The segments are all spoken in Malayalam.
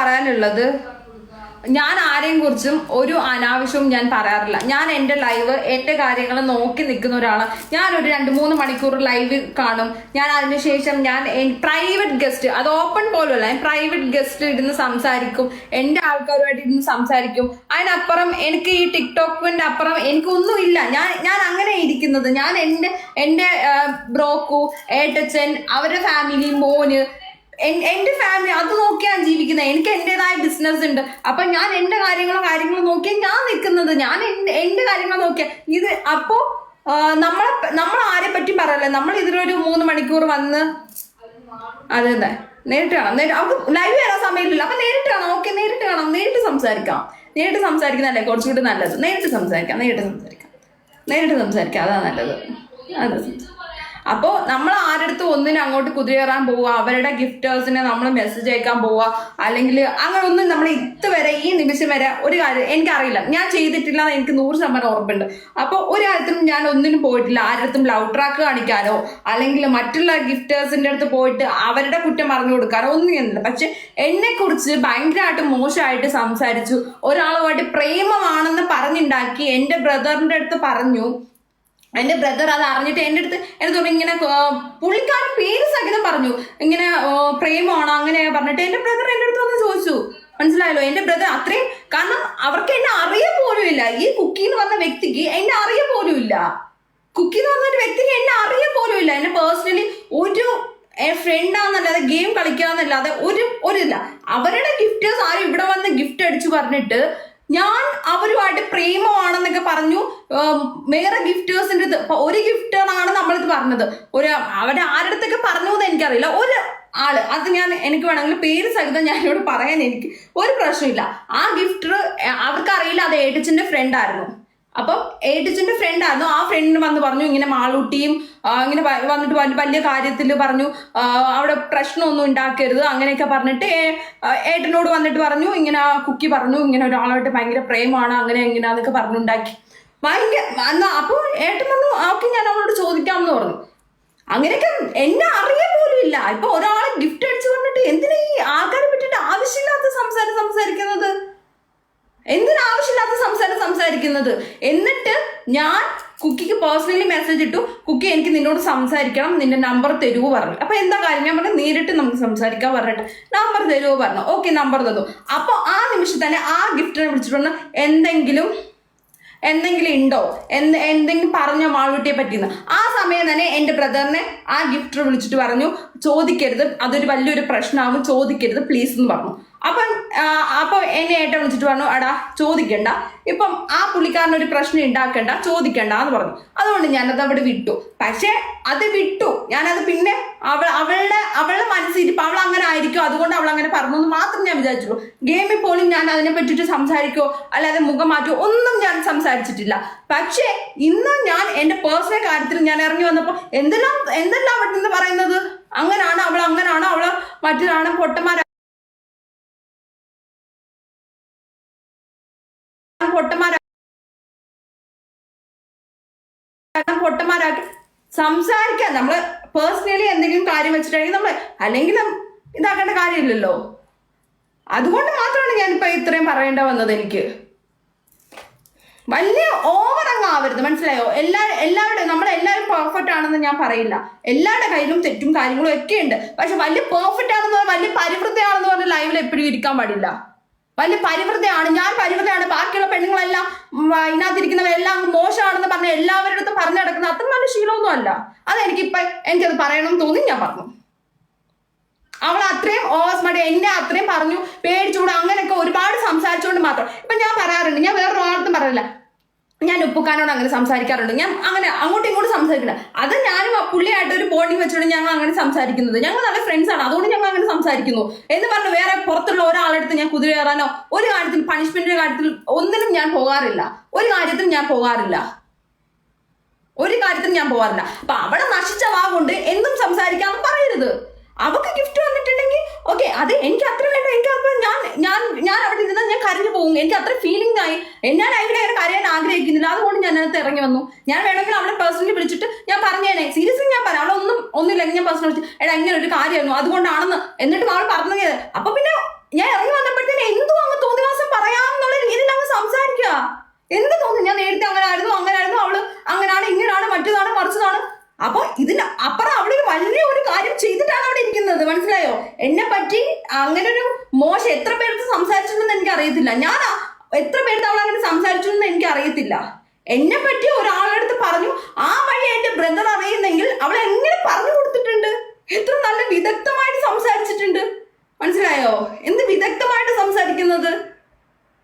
പറയാനുള്ളത്? ഞാൻ ആരെയും കുറിച്ചും ഒരു അനാവശ്യവും ഞാൻ പറയാറില്ല. ഞാൻ എന്റെ ലൈവ് എന്റെ കാര്യങ്ങൾ നോക്കി നിൽക്കുന്ന ഒരാളാണ് ഞാൻ ഒരു രണ്ട് മൂന്ന് മണിക്കൂർ ലൈവ് കാണും. ഞാൻ അതിനുശേഷം ഞാൻ പ്രൈവറ്റ് ഗസ്റ്റ് അത് ഓപ്പൺ പോലുമല്ല ഞാൻ പ്രൈവറ്റ് ഗസ്റ്റ് ഇരുന്ന് സംസാരിക്കും. എന്റെ ആൾക്കാരുമായിട്ട് ഇരുന്ന് സംസാരിക്കും. അതിനപ്പുറം എനിക്ക് ഈ ടിക്ടോക്കിന്റെ അപ്പുറം എനിക്കൊന്നും ഇല്ല ഞാൻ ഞാൻ അങ്ങനെ ഇരിക്കുന്നത്. ഞാൻ എന്റെ എന്റെ ബ്രോക്കു ഏട്ടച്ചൻ അവരുടെ ഫാമിലി മോന് എന്റെ ഫാമിലി അത് നോക്കിയാണ് ജീവിക്കുന്നത് എനിക്ക് എന്റേതായ ബിസിനസ് ഉണ്ട്. അപ്പൊ ഞാൻ എന്റെ കാര്യങ്ങളോ കാര്യങ്ങളോ നോക്കിയാൽ ഞാൻ നിൽക്കുന്നത് ഞാൻ എന്റെ കാര്യങ്ങൾ നോക്കിയ. ഇത് അപ്പോ നമ്മളെ നമ്മൾ ആരെ പറ്റി പറയല്ലേ? നമ്മൾ ഇതിലൊരു മൂന്ന് മണിക്കൂർ വന്ന് അതെ അതെ. നേരിട്ട് കാണാം. നേരിട്ട് അവർക്ക് ലൈവ് വരാൻ സമയമില്ല അപ്പൊ നേരിട്ട് കാണാം. ഓക്കെ നേരിട്ട് കാണാം. നേരിട്ട് സംസാരിക്കാം. നേരിട്ട് സംസാരിക്കുന്നതല്ലേ? കുറച്ചുകൂടി നല്ലത്. നേരിട്ട് സംസാരിക്കാം. നേരിട്ട് സംസാരിക്കാം. നേരിട്ട് സംസാരിക്കാം. അതാ നല്ലത്. അതെ. അപ്പോൾ നമ്മൾ ആരെടുത്ത് ഒന്നിനും അങ്ങോട്ട് കുതിരേറാൻ പോവുക അവരുടെ ഗിഫ്റ്റേഴ്സിനെ നമ്മൾ മെസ്സേജ് അയക്കാൻ പോവുക അല്ലെങ്കിൽ അങ്ങനെ ഒന്നും നമ്മൾ ഇതുവരെ ഈ നിമിഷം വരെ ഒരു കാര്യം എനിക്കറിയില്ല. ഞാൻ ചെയ്തിട്ടില്ല എന്ന് എനിക്ക് നൂറ് ശതമാനം ഉറപ്പുണ്ട്. അപ്പോൾ ഒരു കാര്യത്തിനും ഞാൻ ഒന്നിനും പോയിട്ടില്ല. ആരടുത്തും ലവ് ട്രാക്ക് കാണിക്കാനോ അല്ലെങ്കിൽ മറ്റുള്ള ഗിഫ്റ്റേഴ്സിന്റെ അടുത്ത് പോയിട്ട് അവരുടെ കുറ്റം പറഞ്ഞു കൊടുക്കാനോ ഒന്നും ചെയ്യുന്നില്ല. പക്ഷെ എന്നെ കുറിച്ച് ഭയങ്കരമായിട്ട് മോശമായിട്ട് സംസാരിച്ചു. ഒരാളുമായിട്ട് പ്രേമമാണെന്ന് പറഞ്ഞുണ്ടാക്കി എന്റെ ബ്രദറിന്റെ അടുത്ത് പറഞ്ഞു. എന്റെ ബ്രദർ അത് അറിഞ്ഞിട്ട് എന്റെ അടുത്ത് എന്നെ തോന്നി ഇങ്ങനെ പുള്ളിക്കാരൻ പേര് സഹിതം പറഞ്ഞു. ഇങ്ങനെ പ്രേമമാണോ അങ്ങനെ പറഞ്ഞിട്ട് എന്റെ ബ്രദർ എന്റെ അടുത്ത് വന്ന് ചോദിച്ചു. മനസ്സിലായല്ലോ? എന്റെ ബ്രദർ അത്രയും കാരണം അവർക്ക് എന്നെ അറിയ പോലും ഇല്ല. ഈ കുക്കി എന്ന് പറഞ്ഞ വ്യക്തിക്ക് എന്നെ അറിയ പോലും ഇല്ല. കുക്കി എന്ന് പറഞ്ഞ ഒരു വ്യക്തിക്ക് എന്നെ അറിയ പോലും ഇല്ല. എന്നെ പേഴ്സണലി ഒരു ഫ്രണ്ടാന്നല്ലാതെ ഗെയിം കളിക്കാന്നല്ലാതെ ഒരു ഒരു ഇല്ല അവരുടെ ഗിഫ്റ്റേഴ്സ് ആരും ഇവിടെ വന്ന് ഗിഫ്റ്റ് അടിച്ചു പറഞ്ഞിട്ട് ഞാൻ അവരുമായിട്ട് പ്രേമമാണെന്നൊക്കെ പറഞ്ഞു വേറെ ഗിഫ്റ്റേഴ്സിന്റെ ഒരു ഗിഫ്റ്റ് ഒരു ഗിഫ്റ്റാണ് നമ്മളിത് പറഞ്ഞത്. ഒരു അവരുടെ അടുത്തൊക്കെ പറഞ്ഞു എന്ന് എനിക്കറിയില്ല. ഒരു ആൾ അത് ഞാൻ എനിക്ക് വേണമെങ്കിൽ പേര് സഹിതം ഞാൻ ഇവിടെ പറയാൻ എനിക്ക് ഒരു പ്രശ്നമില്ല. ആ ഗിഫ്റ്റർ അവർക്കറിയില്ല അത് ഫ്രണ്ട് ആയിരുന്നു. അപ്പം ഏഡിച്ചിന്റെ ഫ്രണ്ട് ആയിരുന്നു. ആ ഫ്രണ്ടിന് വന്ന് പറഞ്ഞു ഇങ്ങനെ മാളൂട്ടിയും ഇങ്ങനെ വന്നിട്ട് വലിയ കാര്യത്തിൽ പറഞ്ഞു അവിടെ പ്രശ്നമൊന്നും ഉണ്ടാക്കരുത് അങ്ങനെയൊക്കെ പറഞ്ഞിട്ട് ഏട്ടനോട് വന്നിട്ട് പറഞ്ഞു ഇങ്ങനെ കുക്കി പറഞ്ഞു ഇങ്ങനെ ഒരാളായിട്ട് ഭയങ്കര പ്രേമാണ് അങ്ങനെ എങ്ങനെയാന്നൊക്കെ പറഞ്ഞുണ്ടാക്കി. ഭയങ്കര എന്നാ അപ്പോൾ ഏട്ടൻ പറഞ്ഞു ഓക്കെ ഞാൻ അവളോട് ചോദിക്കാമെന്ന് പറഞ്ഞു. അങ്ങനെയൊക്കെ എന്നെ അറിയ പോലും ഇല്ല. ഇപ്പൊ ഒരാളെ ഗിഫ്റ്റ് അടിച്ചു പറഞ്ഞിട്ട് എന്തിനാ ഈ ആൾക്കാരെ പറ്റിയിട്ട് ആവശ്യമില്ലാത്ത സംസാരം സംസാരിക്കുന്നത്? എന്തിനാ ആവശ്യമില്ലാത്ത സംസാരം സംസാരിക്കുന്നത്? എന്നിട്ട് ഞാൻ കുക്കിക്ക് പേഴ്സണലി മെസ്സേജ് ഇട്ടു കുക്കി എനിക്ക് നിന്നോട് സംസാരിക്കണം നിന്റെ നമ്പർ തരുവോ പറഞ്ഞു. അപ്പൊ എന്താ കാര്യം? ഞാൻ പറഞ്ഞു നേരിട്ട് നമുക്ക് സംസാരിക്കാൻ പറഞ്ഞിട്ട്. നമ്പർ തരുവോ പറഞ്ഞു. ഓക്കെ നമ്പർ തന്നു. അപ്പോൾ ആ നിമിഷം തന്നെ ആ ഗിഫ്റ്റിനെ വിളിച്ചിട്ടുണ്ട് എന്തെങ്കിലും എന്തെങ്കിലും ഉണ്ടോ? എന്ത് എന്തെങ്കിലും പറഞ്ഞ മാളൂട്ടിയെ പറ്റിയെന്ന് ആ സമയം തന്നെ എന്റെ ബ്രദറിനെ ആ ഗിഫ്റ്റർ വിളിച്ചിട്ട് പറഞ്ഞു ചോദിക്കരുത് അതൊരു വലിയൊരു പ്രശ്നമാകും ചോദിക്കരുത് പ്ലീസ് എന്ന് പറഞ്ഞു. അപ്പം അപ്പൊ എന്നെ ഏട്ടൻ വിളിച്ചിട്ട് പറഞ്ഞു അടാ ചോദിക്കണ്ട. ഇപ്പം ആ പുള്ളിക്കാരൻ ഒരു പ്രശ്നം ഉണ്ടാക്കണ്ട ചോദിക്കണ്ട എന്ന് പറഞ്ഞു. അതുകൊണ്ട് ഞാനത് അവിടെ വിട്ടു. പക്ഷേ അത് വിട്ടു. ഞാനത് പിന്നെ അവൾ അവളുടെ അവളുടെ മനസ്സിരിപ്പ് അവൾ അങ്ങനെ ആയിരിക്കും? അതുകൊണ്ട് അവൾ അങ്ങനെ പറഞ്ഞു എന്ന് മാത്രം ഞാൻ വിചാരിച്ചുള്ളൂ. ഗെയിമിൽ പോലും ഞാൻ അതിനെ പറ്റിയിട്ട് സംസാരിക്കോ? അല്ലാതെ മുഖം മാറ്റോ? ഒന്നും ഞാൻ സംസാരിച്ചിട്ടില്ല. പക്ഷേ ഇന്ന് ഞാൻ എന്റെ പേഴ്സണൽ കാര്യത്തിൽ ഞാൻ ഇറങ്ങി വന്നപ്പോൾ എന്തെല്ലാം എന്തെല്ലാം അവിടെ നിന്ന് പറയുന്നത്? അങ്ങനാണ് അവൾ അങ്ങനാണ് അവൾ? മറ്റൊരാണ് പൊട്ടന്മാരാ പൊട്ടന്മാരാ പൊട്ടന്മാരാക്കി സംസാരിക്കാൻ നമ്മൾ പേഴ്സണലി എന്തെങ്കിലും കാര്യം വെച്ചിട്ടുണ്ടെങ്കിൽ നമ്മൾ അല്ലെങ്കിൽ ഇതാക്കേണ്ട കാര്യമില്ലല്ലോ. അതുകൊണ്ട് മാത്രമാണ് ഞാനിപ്പോ ഇത്രയും പറയേണ്ട വന്നത് എനിക്ക്. വലിയ ഓവർ അങ്ങ് ആവരുത്. മനസ്സിലായോ? എല്ലാ എല്ലാവരുടെയും നമ്മൾ എല്ലാവരും പെർഫെക്റ്റ് ആണെന്ന് ഞാൻ പറയില്ല. എല്ലാവരുടെ കയ്യിലും തെറ്റും കാര്യങ്ങളും ഒക്കെ ഉണ്ട് പക്ഷെ വലിയ പെർഫെക്റ്റ് ആണെന്ന് പറഞ്ഞാൽ വലിയ പരിവൃത്തിയാണെന്ന് പറഞ്ഞാൽ ലൈവിൽ എപ്പോഴും ഇരിക്കാൻ പാടില്ല. വലിയ പരിവൃതയാണ് ഞാൻ പരിവൃതയാണ് ബാക്കിയുള്ള പെണ്ണുങ്ങളെല്ലാം അതിനകത്തിരിക്കുന്നവരെല്ലാം മോശമാണെന്ന് പറഞ്ഞ എല്ലാവരുടെ അടുത്തും പറഞ്ഞു നടക്കുന്ന അത്ര നല്ല ശീലമൊന്നും അല്ല അതെനിക്കിപ്പോ എനിക്കത് പറയണം തോന്നി ഞാൻ പറഞ്ഞു. അവൾ അത്രയും ഓസ്മടി എന്നെ അത്രയും പറഞ്ഞു പേടിച്ചുകൂടെ അങ്ങനെയൊക്കെ ഒരുപാട് സംസാരിച്ചുകൊണ്ട് മാത്രം. ഇപ്പൊ ഞാൻ പറയാറുണ്ട് ഞാൻ വേറൊരു ആളത്തും പറയില്ല ഞാൻ ഉപ്പുക്കാനോട് അങ്ങനെ സംസാരിക്കാറുണ്ട്. ഞാൻ അങ്ങനെ അങ്ങോട്ടും ഇങ്ങോട്ടും സംസാരിക്കില്ല. അത് ഞാനും പുള്ളിയായിട്ട് ഒരു ബോണ്ടിങ് വെച്ചോണ്ട് ഞങ്ങൾ അങ്ങനെ സംസാരിക്കുന്നത്. ഞങ്ങൾ നല്ല ഫ്രണ്ട്സ് ആണ്. അതുകൊണ്ട് ഞങ്ങൾ അങ്ങനെ സംസാരിക്കുന്നു. എന്ന് പറഞ്ഞു വേറെ പുറത്തുള്ള ഒരാളെടുത്ത് ഞാൻ കുതിര കയറാനോ ഒരു കാര്യത്തിൽ പണിഷ്മെന്റിന്റെ കാര്യത്തിൽ ഒന്നിനും ഞാൻ പോകാറില്ല. ഒരു കാര്യത്തിൽ ഞാൻ പോകാറില്ല. ഒരു കാര്യത്തിനും ഞാൻ പോകാറില്ല. അപ്പൊ അവിടെ നശിച്ച വാ കൊണ്ട് എന്തും സംസാരിക്കാന്ന് പറയരുത്. അവക്ക് ഗിഫ്റ്റ് വന്നിട്ടുണ്ടെങ്കിൽ ഓക്കെ അത് എനിക്ക് അത്ര വേണ്ട എനിക്ക് അപ്പൊ ഞാൻ ഞാൻ ഞാൻ അവിടെ ഇരുന്നാൽ ഞാൻ കരഞ്ഞു പോകും. എനിക്ക് അത്ര ഫീലിംഗ് ആയി. ഞാൻ അവിടെ അങ്ങനെ കരയാൻ ആഗ്രഹിക്കുന്നില്ല. അതുകൊണ്ട് ഞാൻ അതിനകത്ത് ഇറങ്ങി വന്നു. ഞാൻ വേണമെങ്കിൽ അവളെ പേഴ്സണലി വിളിച്ചിട്ട് ഞാൻ പറഞ്ഞേനെ. സീരിയസ്ലി ഞാൻ പറയാം. അവളൊന്നും ഒന്നുമില്ലെങ്കിൽ ഞാൻ പേഴ്സണൽ വിളിച്ചു എടാ ഇങ്ങനെ ഒരു കാര്യമായിരുന്നു. അതുകൊണ്ടാണെന്ന്. എന്നിട്ടും അവൾ പറഞ്ഞത് അപ്പൊ പിന്നെ ഞാൻ ഇറങ്ങി വന്നപ്പോഴത്തേന് എന്തോ അങ്ങ് തോന്നിവാസം പറയാമെന്നുള്ള രീതിയിൽ അങ്ങ് സംസാരിക്കുക എന്ത് തോന്നുന്നു ഞാൻ നേരത്തെ അങ്ങനെ ആയിരുന്നു അങ്ങനെ ആയിരുന്നു അവൾ അങ്ങനാണ് ഇങ്ങനെയാണ് മറ്റേതാണ് മറിച്ചതാണ്. അപ്പൊ ഇതിന് അപ്പുറം അവിടെ ഒരു വലിയ ഒരു കാര്യം ചെയ്തിട്ടാണ് അവിടെ ഇരിക്കുന്നത്. മനസ്സിലായോ? എന്നെ പറ്റി അങ്ങനെ ഒരു മോശം എത്ര പേർക്ക് സംസാരിച്ചിട്ടുണ്ടെന്ന് എനിക്ക് അറിയത്തില്ല ഞാൻ എത്ര പേർക്ക് അവൾ അങ്ങനെ സംസാരിച്ചു എന്ന് എനിക്ക് അറിയത്തില്ല എന്നെ പറ്റി ഒരാളെടുത്ത് പറഞ്ഞു ആ വഴി എന്റെ ബ്രദർ അറിയുന്നെങ്കിൽ അവൾ എങ്ങനെ പറഞ്ഞു കൊടുത്തിട്ടുണ്ട്? എത്ര നല്ല വിദഗ്ധമായിട്ട് സംസാരിച്ചിട്ടുണ്ട്. മനസ്സിലായോ? എന്ത് വിദഗ്ധമായിട്ട് സംസാരിക്കുന്നത്?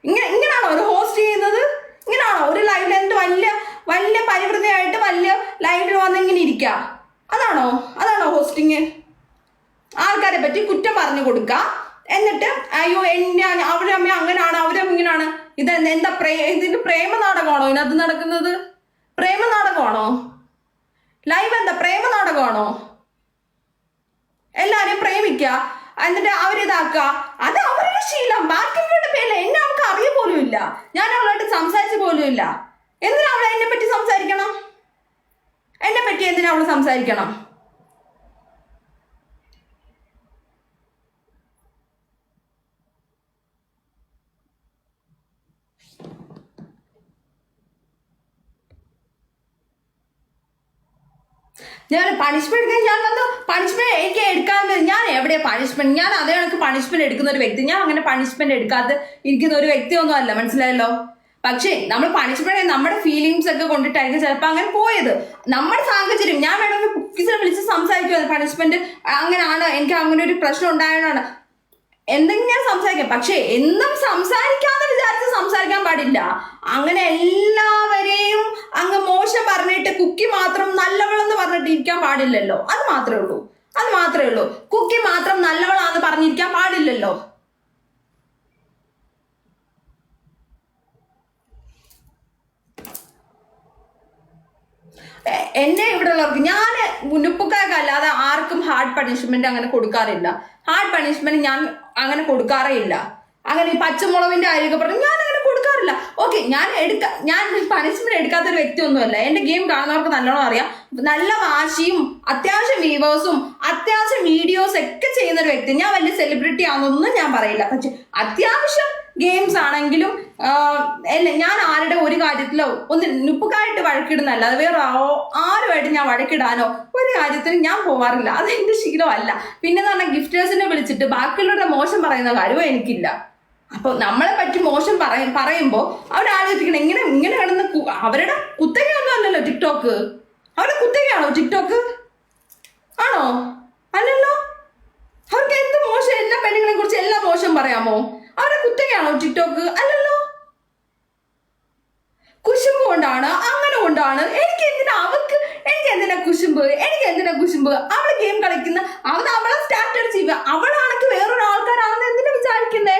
ഇങ്ങനെ ഇങ്ങനെയാണോ ഒരു ഹോസ്റ്റ് ചെയ്യുന്നത്? ഇങ്ങനെയാണോ ഒരു ലൈവിൽ എന്ത് വലിയ വലിയ പരിവൃതയായിട്ട് വലിയ ലൈനിൽ വന്നിങ്ങനെ ഇരിക്കാം. അതാണോ? അതാണോ ഹോസ്റ്റിങ് ആൾക്കാരെ പറ്റി കുറ്റം പറഞ്ഞു കൊടുക്കുക എന്നിട്ട് അയ്യോ എന്നെ അവരമ്മ അങ്ങനെയാണ് അവരും ഇങ്ങനെയാണ് ഇത് എന്താ പ്രേ ഇതിന്റെ പ്രേമ നാടകമാണോ ഇതിനകത്ത് നടക്കുന്നത്? പ്രേമ നാടകമാണോ ലൈവ് എന്താ പ്രേമ നാടകമാണോ എല്ലാരെയും പ്രേമിക്കുക എന്നിട്ട് അവരിതാക്കുക അത് അവരുടെ ശീലം. ബാക്കിയുള്ളവരുടെ പേരിൽ എന്നെ അവർക്ക് അറിയ പോലും ഇല്ല ഞാൻ അവളായിട്ട് സംസാരിച്ചു പോലും ഇല്ല എന്തിനാ അവൾ എന്നെ പറ്റി സംസാരിക്കണം? എന്നെ പറ്റി എന്തിനാ അവൾ സംസാരിക്കണം? ഞാൻ പണിഷ്മെന്റ് എടുക്കാൻ ഞാൻ വന്നു. പണിഷ്മെന്റ് എനിക്ക് എടുക്കാൻ ഞാൻ എവിടെ പണിഷ്മെന്റ് ഞാൻ അതേ കണക്ക് പണിഷ്മെന്റ് എടുക്കുന്ന ഒരു വ്യക്തി. ഞാൻ അങ്ങനെ പണിഷ്മെന്റ് എടുക്കാതെ ഇരിക്കുന്ന ഒരു വ്യക്തിയൊന്നും അല്ല. മനസ്സിലായല്ലോ? പക്ഷേ നമ്മൾ പണിഷ്മെന്റ് നമ്മുടെ ഫീലിങ്സ് ഒക്കെ കൊണ്ടിട്ടായിരിക്കും ചിലപ്പോൾ അങ്ങനെ പോയത്. നമ്മുടെ സാഹചര്യം ഞാൻ വേണമെങ്കിൽ കുക്കീസിനെ വിളിച്ച് സംസാരിക്കുമായിരുന്നു പണിഷ്മെന്റ് അങ്ങനെയാണ് എനിക്ക് അങ്ങനെ ഒരു പ്രശ്നം ഉണ്ടായതാണ് എന്തെങ്കിലും സംസാരിക്കാം. പക്ഷേ എന്നും സംസാരിക്കാന്ന് വിചാരിച്ച് സംസാരിക്കാൻ പാടില്ല. അങ്ങനെ എല്ലാവരെയും അങ്ങ് മോശം പറഞ്ഞിട്ട് കുക്കി മാത്രം നല്ലവളെന്ന് പറഞ്ഞിട്ട് ഇരിക്കാൻ പാടില്ലല്ലോ. അത് മാത്രമേ ഉള്ളൂ. അത് മാത്രമേ ഉള്ളൂ. കുക്കി മാത്രം നല്ലവളാന്ന് പറഞ്ഞിരിക്കാൻ പാടില്ലല്ലോ. എന്നെ ഇവിടെ ഉള്ളവർക്ക് ഞാൻ മുനുപ്പുക്കാർക്ക് അല്ലാതെ ആർക്കും ഹാർഡ് പണിഷ്മെന്റ് അങ്ങനെ കൊടുക്കാറില്ല. ഹാർഡ് പണിഷ്മെന്റ് ഞാൻ അങ്ങനെ കൊടുക്കാറേ ഇല്ല. അങ്ങനെ പച്ചമുളകിന്റെ കാര്യമൊക്കെ പറഞ്ഞു ഞാൻ അങ്ങനെ കൊടുക്കാറില്ല. ഓക്കെ ഞാൻ എടുക്ക ഞാൻ പണിഷ്മെന്റ് എടുക്കാത്ത ഒരു വ്യക്തിയൊന്നുമല്ല. എന്റെ ഗെയിം കാണുന്നവർക്ക് നല്ലോണം അറിയാം. നല്ല വാശിയും അത്യാവശ്യം വീവേഴ്സും അത്യാവശ്യം വീഡിയോസ് ഒക്കെ ചെയ്യുന്ന ഒരു വ്യക്തി. ഞാൻ വലിയ സെലിബ്രിറ്റി ആണെന്നൊന്നും ഞാൻ പറയില്ല. പക്ഷെ അത്യാവശ്യം ഗെയിംസ് ആണെങ്കിലും അല്ല ഞാൻ ആരുടെ ഒരു കാര്യത്തിലോ ഒന്ന് നുപ്പുകായിട്ട് വഴക്കിടുന്നല്ല അത് വേറെ ആരുമായിട്ട് ഞാൻ വഴക്കിടാനോ ഒരു കാര്യത്തിനും ഞാൻ പോവാറില്ല. അത് എന്റെ ശീലമല്ല. പിന്നെ എന്ന് പറഞ്ഞാൽ ഗിഫ്റ്റേഴ്സിനെ വിളിച്ചിട്ട് ബാക്കിയുള്ളവരുടെ മോശം പറയുന്ന കാര്യവും എനിക്കില്ല. അപ്പൊ നമ്മളെ പറ്റി മോശം പറയും പറയുമ്പോ അവരാലോചിക്കണം ഇങ്ങനെ ഇങ്ങനെ കിടന്ന് അവരുടെ കുത്തകയൊന്നും അല്ലല്ലോ ടിക്ടോക്ക്. അവരുടെ കുത്തകയാണോ ടിക്ടോക്ക് ആണോ അല്ലല്ലോ അവർക്ക് എന്ത് മോശം എല്ലാ പെണ്ണുങ്ങളെ കുറിച്ച് എല്ലാം മോശം പറയാമോ അവരുടെ കുത്തകയാണോ ടിക്ടോക്ക് അല്ലല്ലോ കുശുമ്പ് കൊണ്ടാണ് അങ്ങനെ കൊണ്ടാണ് എനിക്ക് എന്തിനാ അവക്ക് എനിക്ക് എന്തിനാ കുശുമ്പ് എനിക്ക് എന്തിനാ കുശുമ്പ് അവൾ ഗെയിം കളിക്കുന്ന അവൾ അവളെ സ്റ്റാർട്ടഡ് ചെയ്യുക അവളാണെങ്കിൽ വേറൊരു ആൾക്കാരാണെന്ന് എന്തിനാ വിചാരിക്കുന്നേ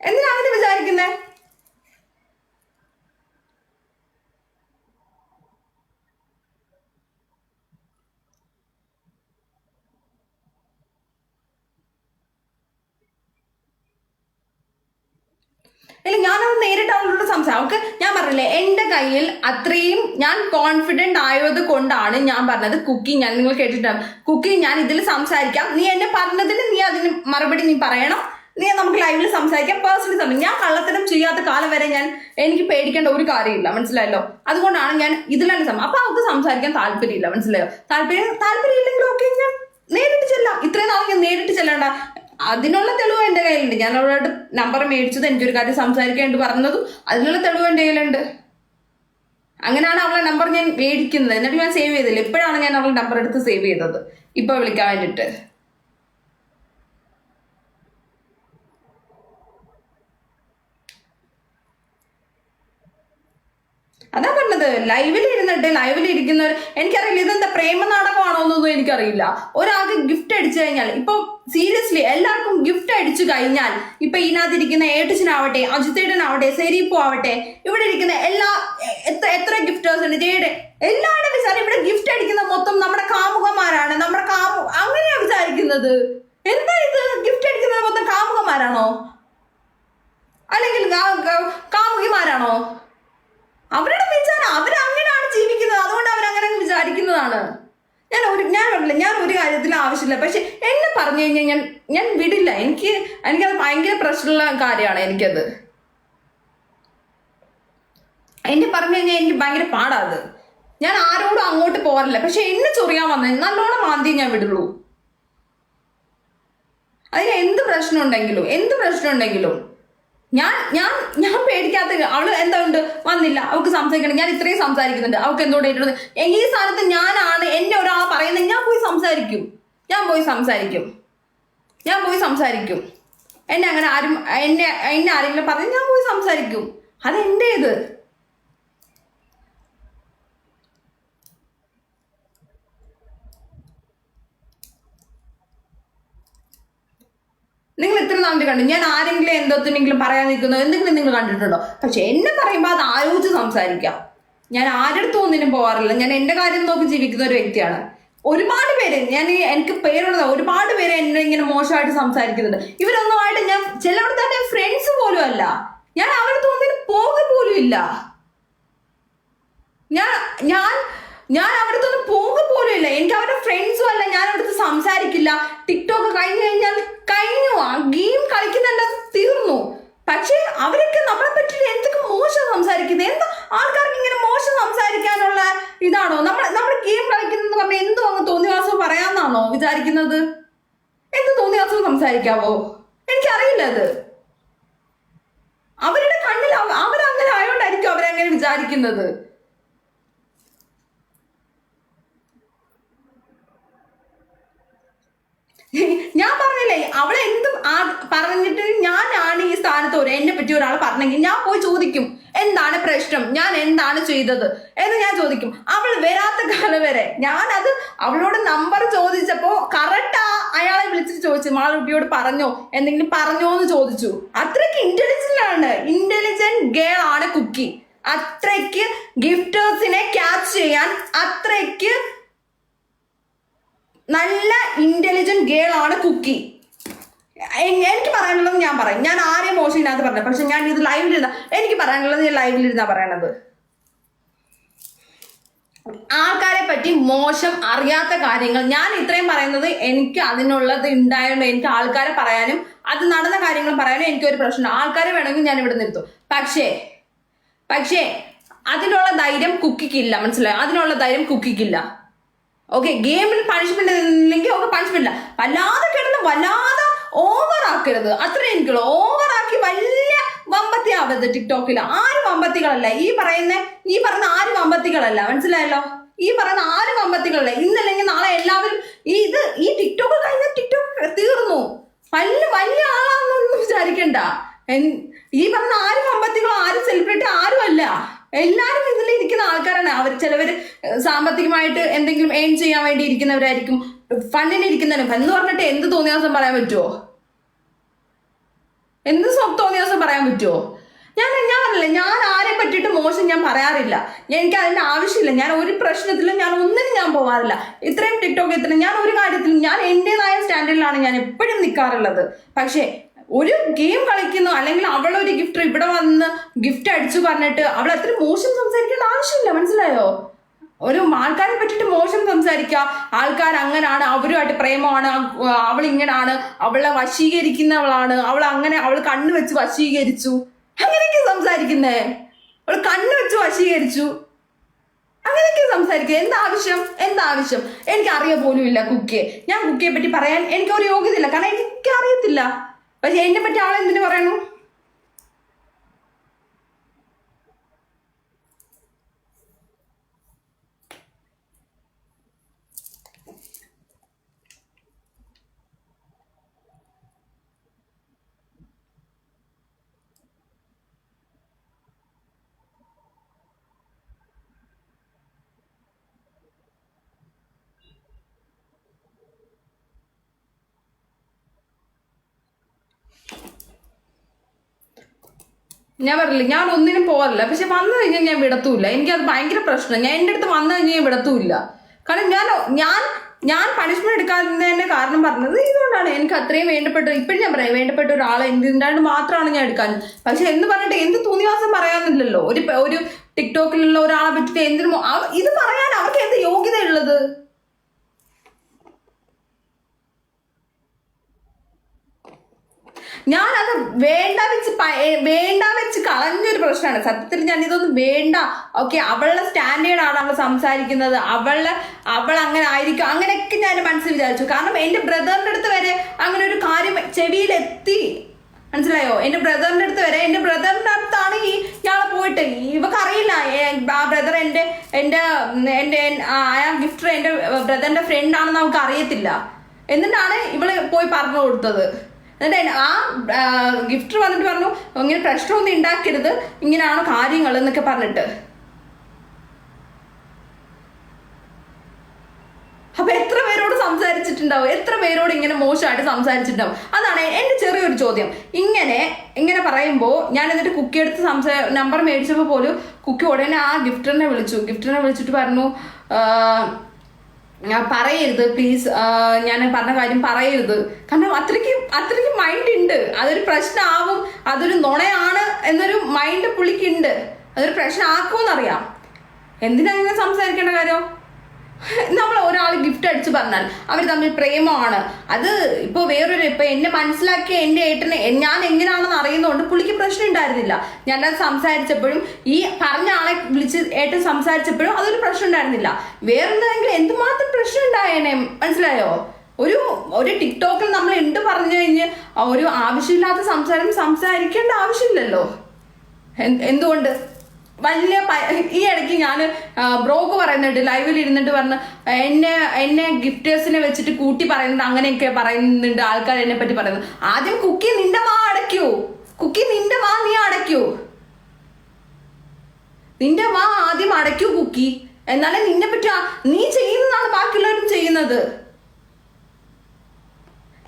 എന്തിനാ അങ്ങനെ വിചാരിക്കുന്നേ ഇല്ല ഞാനത് നേരിട്ട് അവളോട് സംസാരിക്കും അവൾക്ക് ഞാൻ പറഞ്ഞില്ലേ എന്റെ കയ്യിൽ അത്രയും ഞാൻ കോൺഫിഡന്റ് ആയത് കൊണ്ടാണ് ഞാൻ പറഞ്ഞത് കുക്കിംഗ് ഞാൻ നിങ്ങൾ കേട്ടിട്ടാണ് കുക്കിംഗ് ഞാൻ ഇതിൽ സംസാരിക്കാം. നീ എന്നെ പറഞ്ഞതിന് നീ അതിന് മറുപടി നീ പറയണം. നീ നമുക്ക് ലൈവിൽ സംസാരിക്കാം. പേഴ്സണലി സംസാരിക്കും ഞാൻ കള്ളത്തരം ചെയ്യാത്ത കാലം വരെ ഞാൻ എനിക്ക് പേടിക്കേണ്ട ഒരു കാര്യമില്ല. മനസ്സിലായല്ലോ? അതുകൊണ്ടാണ് ഞാൻ ഇതിലാണ് സം അപ്പൊ അവൾക്ക് സംസാരിക്കാൻ താല്പര്യമില്ല. മനസ്സിലായോ? താല്പര്യം താല്പര്യം ഇല്ലെങ്കിൽ ഓക്കെ ഞാൻ നേരിട്ട് ചെല്ലാം. ഇത്രയും നാൾ ഞാൻ നേരിട്ട് ചെല്ലണ്ട അതിനുള്ള തെളിവ് എന്റെ കയ്യിലുണ്ട്. ഞാൻ അവളോട് നമ്പർ മേടിച്ചത് എനിക്കൊരു കാര്യം സംസാരിക്കേണ്ടി പറഞ്ഞതും അതിനുള്ള തെളിവ് എന്റെ കയ്യിലുണ്ട്. അങ്ങനെയാണ് അവളെ നമ്പർ ഞാൻ മേടിക്കുന്നത്. എന്നിട്ട് ഞാൻ സേവ് ചെയ്തില്ല. ഇപ്പോഴാണ് ഞാൻ അവളുടെ നമ്പർ എടുത്ത് സേവ് ചെയ്തത്. ഇപ്പൊ വിളിക്കാൻ വേണ്ടിയിട്ട് അതാ പറഞ്ഞത് ലൈവിൽ ഇരുന്നിട്ട് ലൈവിൽ ഇരിക്കുന്നവർ എനിക്കറിയില്ല ഇതെന്താ പ്രേമ നാടകമാണോ എന്നൊന്നും എനിക്കറിയില്ല. ഒരാൾക്ക് ഗിഫ്റ്റ് അടിച്ചു കഴിഞ്ഞാൽ ഇപ്പൊ സീരിയസ്ലി എല്ലാവർക്കും ഗിഫ്റ്റ് അടിച്ചു കഴിഞ്ഞാൽ ഇപ്പൊ ഇതിനകത്തിരിക്കുന്ന ഏട്ടച്ചനാവട്ടെ അജിത്തേട്ടനാവട്ടെ സെരീപ്പു ആവട്ടെ ഇവിടെ ഇരിക്കുന്ന എല്ലാ എത്ര എത്ര ഗിഫ്റ്റേഴ്സ് ഉണ്ട്? ജയുടെ എല്ലാവരുടെ വിചാരം ഇവിടെ ഗിഫ്റ്റ് അടിക്കുന്ന മൊത്തം നമ്മുടെ കാമുകന്മാരാണ്. നമ്മുടെ കാമു അങ്ങനെയാ വിചാരിക്കുന്നത്. എന്താ ഇത്? ഗിഫ്റ്റ് അടിക്കുന്നത് മൊത്തം കാമുകന്മാരാണോ? അല്ലെങ്കിൽ കാമുകിമാരാണോ? അവരുടെ വിചാരം അവരങ്ങനെയാണ് ജീവിക്കുന്നത് അതുകൊണ്ട് അവരങ്ങനെ വിചാരിക്കുന്നതാണ് ഞാൻ ഒരു ഞാൻ ഞാൻ ഒരു കാര്യത്തിൽ ആവശ്യമില്ല. പക്ഷെ എന്നെ പറഞ്ഞു കഴിഞ്ഞാൽ ഞാൻ ഞാൻ വിടില്ല. എനിക്ക് എനിക്കത് ഭയങ്കര പ്രശ്നമുള്ള കാര്യമാണ് എനിക്കത്. എന്നെ പറഞ്ഞു കഴിഞ്ഞാൽ എനിക്ക് ഭയങ്കര പാടാത് ഞാൻ ആരോടും അങ്ങോട്ട് പോകാറില്ല. പക്ഷെ എന്നെ ചൊറിയാൻ വന്ന നല്ലോണം മാന്തി ഞാൻ വിടുള്ളൂ. അതിന് എന്ത് പ്രശ്നം ഉണ്ടെങ്കിലും എന്ത് പ്രശ്നം ഉണ്ടെങ്കിലും ഞാൻ ഞാൻ ഞാൻ പേടിക്കാത്ത അവൾ എന്താ ഉണ്ട്? വന്നില്ല. അവൾക്ക് സംസാരിക്കണം. ഞാൻ ഇത്രയും സംസാരിക്കുന്നുണ്ട്. അവൾക്ക് ഏറ്റവും ഈ സ്ഥാനത്ത് ഞാനാണ്. എന്നെ ഒരാൾ പറയുന്നത്. ഞാൻ പോയി സംസാരിക്കും. ഞാൻ പോയി സംസാരിക്കും. ഞാൻ പോയി സംസാരിക്കും. എന്നെ അങ്ങനെ ആരും എന്നെ എന്നെ ആരെങ്കിലും പറഞ്ഞ് ഞാൻ പോയി സംസാരിക്കും. അതെന്റേത് നിങ്ങൾ ഇത്ര നാളിൽ കണ്ടു. ഞാൻ ആരെങ്കിലും എന്തൊത്തിനെങ്കിലും പറയാൻ നിൽക്കുന്നോ എന്തെങ്കിലും നിങ്ങൾ കണ്ടിട്ടുണ്ടോ? പക്ഷെ എന്നെ പറയുമ്പോൾ അത് ആലോചിച്ച് സംസാരിക്കാം. ഞാൻ ആരുടെ ഒന്നിനും പോകാറില്ല. ഞാൻ എന്റെ കാര്യം നോക്കി ജീവിക്കുന്ന ഒരു വ്യക്തിയാണ്. ഒരുപാട് പേര് ഞാൻ എനിക്ക് പേരുള്ളത് ഒരുപാട് പേര് എന്നെ ഇങ്ങനെ മോശമായിട്ട് സംസാരിക്കുന്നുണ്ട്. ഇവരൊന്നുമായിട്ട് ഞാൻ ചിലവിടത്തെ ഫ്രണ്ട്സ് പോലും അല്ല. ഞാൻ അവരുടെ ഒന്നിനും പോകുക പോലും ഇല്ല. ഞാൻ ഞാൻ ഞാൻ അവിടുത്തെ ഒന്നും പോക പോലും ഇല്ല. എനിക്ക് അവരുടെ ഫ്രണ്ട്സും അല്ല ഞാൻ അവിടുത്തെ സംസാരിക്കില്ല. ടിക്ടോക്ക് കഴിഞ്ഞു കഴിഞ്ഞാൽ കഴിഞ്ഞു. ആ ഗെയിം കളിക്കുന്നുണ്ട് തീർന്നു. പക്ഷേ അവരൊക്കെ നമ്മളെ പറ്റി എന്തൊക്കെ മോശം സംസാരിക്കുന്നത് എന്താ ആൾക്കാർക്ക് ഇങ്ങനെ മോശം സംസാരിക്കാനുള്ള ഇതാണോ? നമ്മൾ നമ്മൾ ഗെയിം കളിക്കുന്നെന്ന് പറഞ്ഞാൽ എന്തോ അങ്ങ് തോന്നിവാസം പറയാമെന്നാണോ വിചാരിക്കുന്നത്? എന്ത് തോന്നിവാസം സംസാരിക്കാവോ? എനിക്കറിയില്ല അത്. അവരുടെ കണ്ണിൽ അവരങ്ങനെ ആയോണ്ടായിരിക്കും അവരങ്ങനെ വിചാരിക്കുന്നത്. ഞാൻ പറഞ്ഞില്ലേ അവളെ എന്തും പറഞ്ഞിട്ട് ഞാനാണ് ഈ സ്ഥാനത്ത് ഒരു എന്നെ പറ്റി ഒരാൾ പറഞ്ഞെങ്കിൽ ഞാൻ പോയി ചോദിക്കും എന്താണ് പ്രശ്നം? ഞാൻ എന്താണ് ചെയ്തത്? എന്ന് ഞാൻ ചോദിക്കും. അവൾ വരാത്ത കാലം വരെ ഞാനത് അവളോട് നമ്പർ ചോദിച്ചപ്പോ കറക്റ്റ് ആ അയാളെ വിളിച്ചിട്ട് ചോദിച്ചു. മാളുട്ടിയോട് പറഞ്ഞോ? എന്തെങ്കിലും പറഞ്ഞോ എന്ന് ചോദിച്ചു. അത്രയ്ക്ക് ഇന്റലിജന്റ് ആണ്. ഇന്റലിജന്റ് ഗേൾ ആണ് കുക്കി. അത്രയ്ക്ക് ഗിഫ്റ്റേഴ്സിനെ ക്യാച്ച് ചെയ്യാൻ അത്രയ്ക്ക് നല്ല ഇന്റലിജന്റ് ഗേൾ ആണ് കുക്കി. എനിക്ക് പറയാനുള്ളത് ഞാൻ പറയും. ഞാൻ ആരെയും മോശം ഇല്ലാതെ പറഞ്ഞത് പക്ഷെ ഞാൻ ഇത് ലൈവിലിരുന്ന എനിക്ക് പറയാനുള്ളത് ഞാൻ ലൈവിലിരുന്നാ പറയണത്. ആൾക്കാരെ പറ്റി മോശം അറിയാത്ത കാര്യങ്ങൾ. ഞാൻ ഇത്രയും പറയുന്നത് എനിക്ക് അതിനുള്ളത് ഉണ്ടായതുകൊണ്ട് എനിക്ക് ആൾക്കാരെ പറയാനും അത് നടന്ന കാര്യങ്ങൾ പറയാനും എനിക്കൊരു പ്രശ്നം ആൾക്കാരെ വേണമെങ്കിൽ ഞാൻ ഇവിടെ നിർത്തും. പക്ഷേ പക്ഷേ അതിനുള്ള ധൈര്യം കുക്കിക്കില്ല. മനസ്സിലായോ? അതിനുള്ള ധൈര്യം കുക്കിക്കില്ല. ഓക്കെ ഗെയിമിൽ പണിഷ്മെന്റ് ഇല്ലെങ്കിൽ ഓക്കെ പണിഷ്മെന്റ് വല്ലാതെ കിടന്ന് വല്ലാതെ ഓവർ ആക്കരുത്. അത്ര എനിക്കുള്ളൂ. ഓവർ ആക്കി വലിയ വമ്പത്തി ആവരുത് ടിക്ടോക്കിൽ ആരും വമ്പത്തികളല്ല? ഈ പറയുന്ന ഈ പറയുന്ന ആരും വമ്പത്തികളല്ല? മനസ്സിലായല്ലോ? ഈ പറയുന്ന ആരും വമ്പത്തികളല്ല? ഇന്നല്ലെങ്കിൽ നാളെ എല്ലാവരും ഈ ഇത് ഈ ടിക്ടോക്ക് കഴിഞ്ഞ ടിക്ടോക്ക് തീർന്നു. വലിയ വലിയ ആളാണെന്നൊന്നും വിചാരിക്കണ്ട. ഈ പറഞ്ഞ ആരും വമ്പത്തികളോ ആരും സെലിബ്രിറ്റി ആരും അല്ല. എല്ലാരും ആൾക്കാരാണ് അവർ ചിലവർ സാമ്പത്തികമായിട്ട് എന്തെങ്കിലും ഏൺ ചെയ്യാൻ വേണ്ടി ഇരിക്കുന്നവരായിരിക്കും. ഫണ്ടിന് ഇരിക്കുന്നവരും എന്ന് പറഞ്ഞിട്ട് എന്ത് തോന്നിയ ദിവസം പറയാൻ പറ്റുമോ എന്ത് തോന്നിയാസം പറയാൻ പറ്റുമോ ഞാൻ ഞാൻ പറഞ്ഞില്ല ഞാൻ ആരെ പറ്റിയിട്ട് മോശം ഞാൻ പറയാറില്ല. എനിക്ക് അതിന്റെ ആവശ്യമില്ല. ഞാൻ ഒരു പ്രശ്നത്തിലും ഞാൻ ഒന്നിനും ഞാൻ പോവാറില്ല. ഇത്രയും ടിക്ടോക്ക് ഇത്രയും ഞാൻ ഒരു കാര്യത്തിലും ഞാൻ എന്റെതായ സ്റ്റാൻഡേർഡിലാണ് ഞാൻ എപ്പോഴും നിൽക്കാറുള്ളത് പക്ഷേ ഒരു ഗെയിം കളിക്കുന്നു. അല്ലെങ്കിൽ അവളൊരു ഗിഫ്റ്റ് ഇവിടെ വന്ന് ഗിഫ്റ്റ് അടിച്ചു പറഞ്ഞിട്ട് അവൾ അത്ര മോശം സംസാരിക്കേണ്ട ആവശ്യമില്ല. മനസ്സിലായോ? ഒരു ആൾക്കാരെ പറ്റിട്ട് മോശം സംസാരിക്കുക. ആൾക്കാർ അങ്ങനാണ് അവരുമായിട്ട് പ്രേമമാണ് അവൾ ഇങ്ങനാണ് അവളെ വശീകരിക്കുന്നവളാണ് അവൾ അങ്ങനെ അവൾ കണ്ണു വെച്ച് വശീകരിച്ചു. അങ്ങനെയൊക്കെ സംസാരിക്കുന്നേ? അവൾ കണ്ണു വെച്ച് വശീകരിച്ചു. അങ്ങനെയൊക്കെ സംസാരിക്കുക. എന്താവശ്യം എന്താവശ്യം എനിക്ക് അറിയ പോലും ഇല്ല കുക്കിയെ. ഞാൻ കുക്കിയെ പറ്റി പറയാൻ എനിക്ക് ഒരു യോഗ്യതയില്ല. കാരണം എനിക്ക് അറിയത്തില്ല പക്ഷെ എന്നെ പറ്റി ആളെന്തിനു പറയണു? ഞാൻ പറഞ്ഞില്ല ഞാൻ ഒന്നിനും പോകാറില്ല. പക്ഷെ വന്നു കഴിഞ്ഞാൽ ഞാൻ വിടത്തൂല്ല. എനിക്ക് അത് ഭയങ്കര പ്രശ്നം. ഞാൻ എന്റെ അടുത്ത് വന്നു കഴിഞ്ഞാൽ ഞാൻ വിടത്തൂല്ല. കാരണം ഞാൻ ഞാൻ ഞാൻ പണിഷ്മെന്റ് എടുക്കാതിന്റെ കാരണം പറഞ്ഞത് ഇതുകൊണ്ടാണ്. എനിക്ക് അത്രയും വേണ്ടപ്പെട്ട ഇപ്പോഴും ഞാൻ പറയാം വേണ്ടപ്പെട്ട ഒരാളെ എന്തിനാണ്ട് മാത്രമാണ് ഞാൻ എടുക്കാൻ. പക്ഷെ എന്ന് പറഞ്ഞിട്ട് എന്ത് തോന്നിവാസം പറയാനില്ലല്ലോ. ഒരു ഒരു ടിക്ടോക്കിലുള്ള ഒരാളെ പറ്റിയിട്ട് എന്തിനും ഇത് പറയാൻ അവർക്ക് എന്ത് യോഗ്യതയുള്ളത് ഞാനത് വേണ്ട വെച്ച് വേണ്ട വെച്ച് കളഞ്ഞൊരു പ്രശ്നമാണ്. സത്യത്തിൽ ഞാൻ ഇതൊന്നും വേണ്ട. ഓക്കെ അവളുടെ ആണ് അവൾ സംസാരിക്കുന്നത്. അവളെ അവൾ അങ്ങനെ ആയിരിക്കും. അങ്ങനെയൊക്കെ ഞാൻ മനസ്സിൽ വിചാരിച്ചു. കാരണം എന്റെ ബ്രദറിന്റെ അടുത്ത് വരെ അങ്ങനെ ഒരു കാര്യം ചെവിയിലെത്തി. മനസ്സിലായോ? എന്റെ ബ്രദറിന്റെ അടുത്ത് വരെ എന്റെ ബ്രദറിന്റെ അടുത്താണ് ഈ ഇയാളെ പോയിട്ട്. ഇവക്ക് അറിയില്ല ആ ബ്രദർ എന്റെ എന്റെ എന്റെ ആ ഗിഫ്റ്റർ എന്റെ ബ്രദറിന്റെ ഫ്രണ്ട് ആണെന്ന് നമുക്ക് അറിയത്തില്ല എന്നിട്ടാണ് ഇവൾ പോയി പറഞ്ഞു കൊടുത്തത്. എന്നിട്ട് ആ ഗിഫ്റ്റ് വന്നിട്ട് പറഞ്ഞു ഇങ്ങനെ പ്രശ്നമൊന്നും ഉണ്ടാക്കരുത് ഇങ്ങനെയാണ് കാര്യങ്ങൾ എന്നൊക്കെ പറഞ്ഞിട്ട്. അപ്പൊ എത്ര പേരോട് സംസാരിച്ചിട്ടുണ്ടാവും? എത്ര പേരോട് ഇങ്ങനെ മോശമായിട്ട് സംസാരിച്ചിട്ടുണ്ടാവും? അതാണ് എന്റെ ചെറിയൊരു ചോദ്യം. ഇങ്ങനെ ഇങ്ങനെ പറയുമ്പോൾ ഞാൻ എന്നിട്ട് കുക്കി എടുത്ത് സംസാ നമ്പർ മേടിച്ചപ്പോൾ പോലും കുക്കി ഉടനെ ആ ഗിഫ്റ്ററിനെ വിളിച്ചു. ഗിഫ്റ്ററിനെ വിളിച്ചിട്ട് പറഞ്ഞു "ആഹ്, ഞാൻ പറയരുത് പ്ലീസ് ഞാൻ പറഞ്ഞ കാര്യം പറയരുത്. കാരണം അത്രയ്ക്ക് അത്രയ്ക്ക് മൈൻഡ് ഉണ്ട്. അതൊരു പ്രശ്നമാവും അതൊരു നുണയാണ് എന്നൊരു മൈൻഡ് പുള്ളിക്കുണ്ട് അതൊരു പ്രശ്നമാക്കുമെന്നറിയാം എന്തിനാ ഇങ്ങനെ സംസാരിക്കേണ്ട കാര്യം? നമ്മൾ ഒരാൾ ഗിഫ്റ്റ് അടിച്ചു പറഞ്ഞാൽ അവർ തമ്മിൽ പ്രേമമാണ്. അത് ഇപ്പോൾ വേറൊരു ഇപ്പൊ എന്നെ മനസ്സിലാക്കിയ എന്റെ ഏട്ടനെ ഞാൻ എങ്ങനെയാണെന്ന് അറിയുന്നതുകൊണ്ട് പുള്ളിക്ക് പ്രശ്നം ഉണ്ടായിരുന്നില്ല. ഞാനത് സംസാരിച്ചപ്പോഴും ഈ പറഞ്ഞ ആളെ വിളിച്ച് ഏട്ടൻ സംസാരിച്ചപ്പോഴും അതൊരു പ്രശ്നം ഉണ്ടായിരുന്നില്ല. വേറെന്തെങ്കിലും എന്തുമാത്രം പ്രശ്നം ഉണ്ടായേനെ മനസ്സിലായോ? ഒരു ഒരു ടിക്ടോക്കിൽ നമ്മൾ എന്ത് പറഞ്ഞു കഴിഞ്ഞ് ഒരു ആവശ്യമില്ലാത്ത സംസാരം സംസാരിക്കേണ്ട ആവശ്യമില്ലല്ലോ. എന്ത്- എന്തുകൊണ്ട്? വലിയ ഈ ഇടയ്ക്ക് ഞാൻ ബ്രോക്ക് പറയുന്നുണ്ട് ലൈവിൽ ഇരുന്നിട്ട് പറഞ്ഞ് എന്നെ എന്നെ ഗിഫ്റ്റേഴ്സിനെ വെച്ചിട്ട് കൂട്ടി പറയുന്നുണ്ട് അങ്ങനെയൊക്കെ പറയുന്നുണ്ട് ആൾക്കാർ എന്നെ പറ്റി പറയുന്നത്. ആദ്യം കുക്കി നിന്റെ വാ അടയ്ക്കൂ. കുക്കി നിന്റെ മാ നീ അടയ്ക്കൂ. നിന്റെ വാ ആദ്യം അടയ്ക്കൂ കുക്കി. എന്നാലേ നിന്നെ പറ്റി നീ ചെയ്യുന്നതാണ് ബാക്കിയുള്ളവരും ചെയ്യുന്നത്.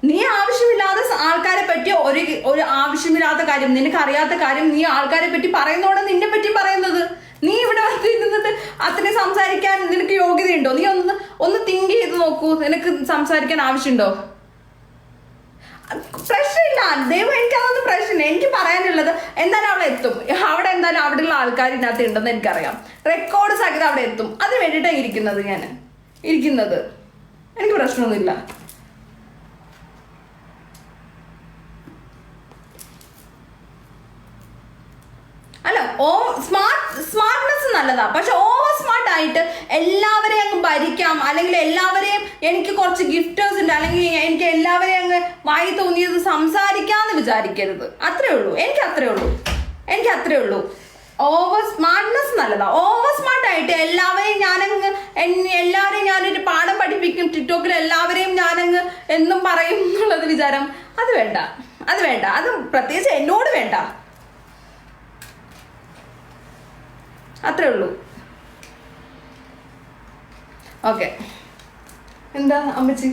നീ ആവശ്യമില്ലാതെ ആൾക്കാരെ പറ്റി ഒരു ഒരു ആവശ്യമില്ലാത്ത കാര്യം നിനക്ക് അറിയാത്ത കാര്യം നീ ആൾക്കാരെ പറ്റി പറയുന്നതോടെ നിന്നെ പറ്റി പറയുന്നത്. നീ ഇവിടെ വന്നിരുന്നത് അത്രയും സംസാരിക്കാൻ നിനക്ക് യോഗ്യതയുണ്ടോ? നീ ഒന്ന് ഒന്ന് തിങ്ക് ചെയ്ത് നോക്കൂ. നിനക്ക് സംസാരിക്കാൻ ആവശ്യമുണ്ടോ? പ്രശ്നമില്ല ദൈവം എനിക്ക് അതൊന്നും പ്രശ്നമില്ല. എനിക്ക് പറയാനുള്ളത് എന്തായാലും അവിടെ എത്തും. അവിടെ എന്തായാലും അവിടെയുള്ള ആൾക്കാർ ഇതിനകത്ത് ഉണ്ടെന്ന് എനിക്കറിയാം. റെക്കോർഡ് സഹിതം അവിടെ എത്തും. അതിന് വേണ്ടിയിട്ടാണ് ഇരിക്കുന്നത് ഞാൻ ഇരിക്കുന്നത്. എനിക്ക് പ്രശ്നമൊന്നുമില്ല. അല്ല ഓ സ്മാർട്ട് സ്മാർട്ട്നെസ് നല്ലതാ. പക്ഷെ ഓവർ സ്മാർട്ട് ആയിട്ട് എല്ലാവരെയും അങ്ങ് ഭരിക്കാം. അല്ലെങ്കിൽ എല്ലാവരെയും എനിക്ക് കുറച്ച് ഗിഫ്റ്റേഴ്സ് ഉണ്ട്. അല്ലെങ്കിൽ എനിക്ക് എല്ലാവരെയും അങ്ങ് വായി തോന്നിയത് സംസാരിക്കാന്ന് വിചാരിക്കരുത്. അത്രേ ഉള്ളൂ. എനിക്ക് അത്രേ ഉള്ളൂ. എനിക്ക് അത്രേ ഉള്ളൂ. ഓവർ സ്മാർട്ട്നെസ് നല്ലതാ. ഓവർ സ്മാർട്ട് ആയിട്ട് എല്ലാവരെയും ഞാനങ്ങ് എല്ലാവരെയും ഞാനൊരു പാഠം പഠിപ്പിക്കും. ടിക്ടോക്കിൽ എല്ലാവരെയും ഞാനങ്ങ് എന്നും പറയും എന്നുള്ളത് വിചാരം അത് വേണ്ട. അത് വേണ്ട. അത് പ്രത്യേകിച്ച് എന്നോട് വേണ്ട. അത്രേ ഉള്ളൂ. ഓക്കെ. എന്താ അമ്മച്ചി?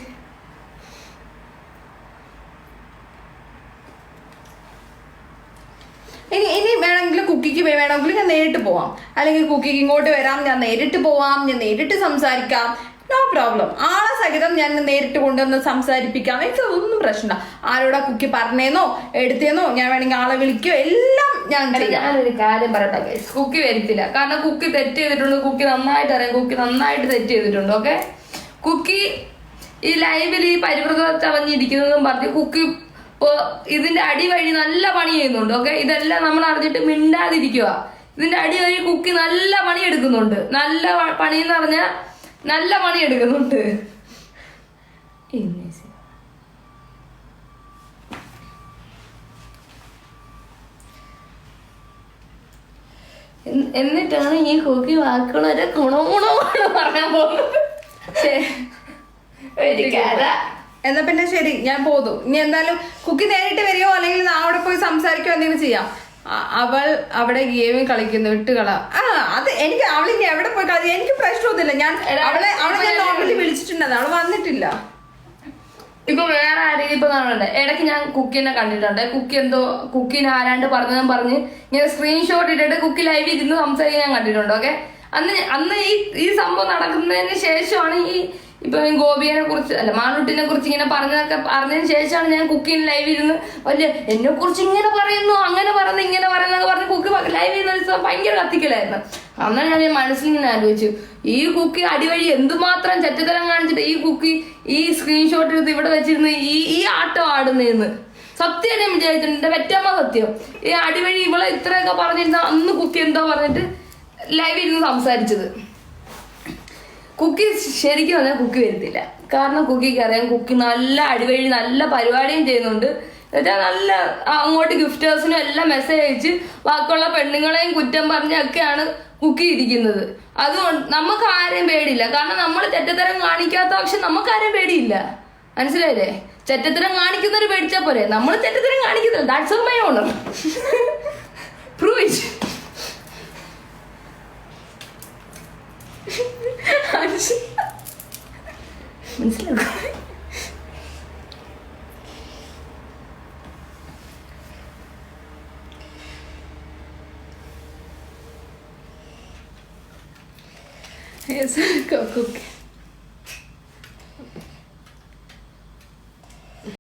ഇനി ഇനി വേണമെങ്കിൽ കുക്കിക്ക് വേണമെങ്കിൽ ഞാൻ നേരിട്ട് പോവാം. അല്ലെങ്കിൽ കുക്കിക്ക് ഇങ്ങോട്ട് വരാം ഞാൻ നേരിട്ട് പോവാം ഞാൻ നേരിട്ട് സംസാരിക്കാം. നോ പ്രോബ്ലം ആളെ സഹിതം ഞാൻ നേരിട്ട് കൊണ്ടുവന്ന് സംസാരിപ്പിക്കാം. എനിക്ക് അതൊന്നും പ്രശ്നമില്ല. ആരോടാ കുക്കി പറഞ്ഞേന്നോ എടുത്തേന്നോ ഞാൻ വേണമെങ്കിൽ ആളെ വിളിക്കോ എല്ലാം ഞാൻ ഞാനൊരു കാര്യം പറയട്ടെ. കുക്കി വരത്തില്ല. കാരണം കുക്കി തെറ്റ് ചെയ്തിട്ടുണ്ട് കുക്കി നന്നായിട്ട് അറിയാം. കുക്കി നന്നായിട്ട് തെറ്റ് ചെയ്തിട്ടുണ്ട് ഓക്കെ കുക്കി ഈ ലൈവിൽ ഈ പരിവൃത ചവഞ്ഞിരിക്കുന്നതും പറഞ്ഞ് കുക്കി ഇപ്പോ ഇതിന്റെ അടിവഴി നല്ല പണി ചെയ്യുന്നുണ്ട് ഓക്കെ ഇതെല്ലാം നമ്മൾ അറിഞ്ഞിട്ട് മിണ്ടാതിരിക്കുക ഇതിന്റെ അടിവഴി കുക്കി നല്ല പണി എടുക്കുന്നുണ്ട് നല്ല പണി എന്ന് പറഞ്ഞാൽ നല്ല പണി എടുക്കുന്നുണ്ട്. എന്നിട്ടാണ് ഈ കുക്കി വാക്കുകളൊരു ഗുണഗുണമാണ് പറയാൻ പോകുന്നത്. ശരി. ഒരു കഥ. എന്നാ പിന്നെ ശരി ഞാൻ പോന്നു. ഇനി എന്തായാലും കുക്കി നേരിട്ട് വരികയോ അല്ലെങ്കിൽ നാ അവിടെ പോയി സംസാരിക്കോ എന്തെങ്കിലും ചെയ്യാം. അവൾ അവിടെ ഗെയിം കളിക്കുന്നു വിട്ടുകള. അത് എനിക്ക് അവളിങ്ങ എവിടെ പോയി അത് എനിക്ക് പ്രശ്നമൊന്നുമില്ല. ഞാൻ അവളെ അവളെ ഞാൻ നോർമലി വിളിച്ചിട്ടുണ്ടായിരുന്നു അവൾ വന്നിട്ടില്ല. ഇപ്പൊ വേറെ ആരെങ്കിലും ഇപ്പൊ കാണുന്നുണ്ട് ഇടയ്ക്ക് ഞാൻ കുക്കിനെ കണ്ടിട്ടുണ്ട്. കുക്കി എന്തോ കുക്കിനെ ആരാണ്ട് പറഞ്ഞു പറഞ്ഞ് ഇങ്ങനെ സ്ക്രീൻഷോട്ട് ഇട്ടിട്ട് കുക്കി ലൈവ് ഇരുന്ന് സംസാരിക്കാൻ ഞാൻ കണ്ടിട്ടുണ്ട് ഓക്കെ അന്ന് അന്ന് ഈ ഈ സംഭവം നടക്കുന്നതിന് ശേഷമാണ് ഈ ഇപ്പൊ ഗോപിയനെ ഗോപിയെ കുറിച്ച് അല്ല മാണുട്ടിനെ കുറിച്ച് ഇങ്ങനെ പറഞ്ഞതൊക്കെ പറഞ്ഞതിന് ശേഷമാണ് ഞാൻ കുക്കിന് ലൈവ് ഇരുന്ന് വലിയ എന്നെ കുറിച്ച് ഇങ്ങനെ പറയുന്നു അങ്ങനെ പറയുന്നു ഇങ്ങനെ പറയുന്നൊക്കെ പറഞ്ഞ് കുക്ക് ലൈവ് ചെയ്യുന്ന ദിവസം ഭയങ്കര കത്തിക്കലായിരുന്നു. അന്നാണ് ഞാൻ മനസ്സിൽ ഇങ്ങനെ ആലോചിച്ചു ഈ കുക്കി അടിവഴി എന്തുമാത്രം ചെറ്റത്തരം കാണിച്ചിട്ട് ഈ കുക്കി ഈ സ്ക്രീൻഷോട്ട് എടുത്ത് ഇവിടെ വെച്ചിരുന്ന് ഈ ഈ ആട്ടം ആടുന്നേന്ന്. സത്യം ഞാൻ വിചാരിച്ചിട്ടുണ്ട് വെറ്റമ്മ സത്യം. ഈ അടിവഴി ഇവളെ ഇത്രയൊക്കെ പറഞ്ഞിരുന്ന അന്ന് കുക്കി എന്തോ പറഞ്ഞിട്ട് ലൈവ് ഇരുന്ന് സംസാരിച്ചത്. കുക്കി ശരിക്കും പറഞ്ഞാൽ കുക്കി വരുത്തില്ല. കാരണം കുക്കിക്ക് അറിയാം കുക്കി നല്ല അടിവഴി നല്ല പരിപാടിയും ചെയ്യുന്നുണ്ട്. എന്നുവെച്ചാൽ നല്ല അങ്ങോട്ട് ഗിഫ്റ്റേഴ്സിനും എല്ലാം മെസ്സേജ് അയച്ച് ബാക്കിയുള്ള പെണ്ണുങ്ങളെയും കുറ്റം പറഞ്ഞൊക്കെയാണ് കുക്കി ഇരിക്കുന്നത്. അതുകൊണ്ട് നമുക്ക് ആരെയും പേടിയില്ല. കാരണം നമ്മൾ തെറ്റത്തരം കാണിക്കാത്ത പക്ഷെ നമുക്ക് ആരെയും പേടിയില്ല. മനസ്സിലായില്ലേ? ചെറ്റത്തരം കാണിക്കുന്നവർ പേടിച്ചാൽ പോരെ. നമ്മൾ ചെറ്റത്തരം കാണിക്കുന്നില്ല. That's or my honour prove it മനസ്സിലാക്കും Yes, കുക്കി